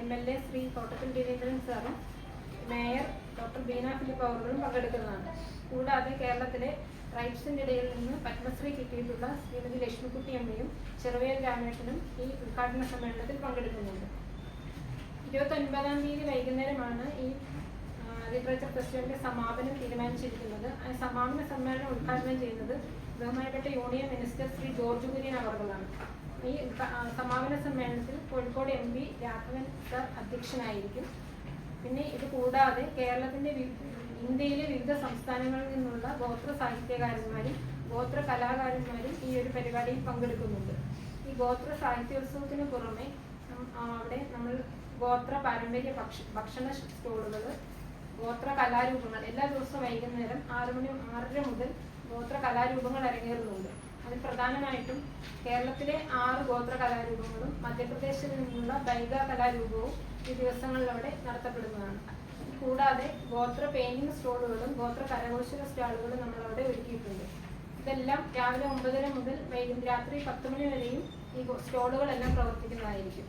M L A Shri Thottathil Raveendran സാറും mayor doctor Beena Philip അവറുകളും പങ്കെടുക്കുന്നതാണ്. കൂടാതെ കേരളത്തിലെ ട്രൈബ്സിന്റെ ഇടയിൽ നിന്ന് പത്മശ്രീ കിട്ടിയിട്ടുള്ള ശ്രീമതി ലക്ഷ്മിക്കുട്ടി അമ്മയും ചെറുവേൽ രാമേഷനും ഈ ഉദ്ഘാടന സമ്മേളനത്തിൽ പങ്കെടുക്കുന്നുണ്ട്. ഇരുപത്തൊൻപതാം തീയതി വൈകുന്നേരമാണ് ഈ ലിറ്ററേച്ചർ ഫെസ്റ്റിവലിന്റെ സമാപനം തീരുമാനിച്ചിരിക്കുന്നത്. സമാപന സമ്മേളനം ഉദ്ഘാടനം ചെയ്യുന്നത് ബഹുമാനപ്പെട്ട യൂണിയൻ മിനിസ്റ്റർ ശ്രീ ജോർജ് കുര്യൻ അവർകളാണ് ഈ സമാപന സമ്മേളനത്തിൽ Kozhikode M P Raghavan sir അധ്യക്ഷനായിരിക്കും. പിന്നെ ഇത് കൂടാതെ കേരളത്തിന്റെ ഇന്ത്യയിലെ വിവിധ സംസ്ഥാനങ്ങളിൽ നിന്നുള്ള ഗോത്ര സാഹിത്യകാരന്മാരും ഗോത്ര കലാകാരന്മാരും ഈ ഒരു പരിപാടിയിൽ പങ്കെടുക്കുന്നുണ്ട്. ഈ ഗോത്ര സാഹിത്യോത്സവത്തിന് പുറമെ അവിടെ നമ്മൾ ഗോത്ര പാരമ്പര്യ ഭക്ഷ ഭക്ഷണ സ്റ്റോളുകൾ ഗോത്ര കലാരൂപങ്ങൾ. എല്ലാ ദിവസവും വൈകുന്നേരം ആറ് മണി ആറര മുതൽ ഗോത്ര കലാരൂപങ്ങൾ അരങ്ങേറുന്നുണ്ട്. അതിൽ പ്രധാനമായിട്ടും കേരളത്തിലെ ആറ് ഗോത്ര കലാരൂപങ്ങളും മധ്യപ്രദേശിൽ നിന്നുള്ള ബൈഗ കലാരൂപവും ഈ ദിവസങ്ങളിൽ അവിടെ നടത്തപ്പെടുന്നതാണ്. കൂടാതെ ഗോത്ര പെയിന്റിംഗ് സ്റ്റോളുകളും ഗോത്ര കരകൗശല സ്റ്റാളുകളും നമ്മളവിടെ ഒരുക്കിയിട്ടുണ്ട്. ഇതെല്ലാം രാവിലെ ഒമ്പതര മുതൽ വൈകുന്നേരം രാത്രി പത്ത് മണി വരെയും ഈ സ്റ്റോളുകളെല്ലാം പ്രവർത്തിക്കുന്നതായിരിക്കും.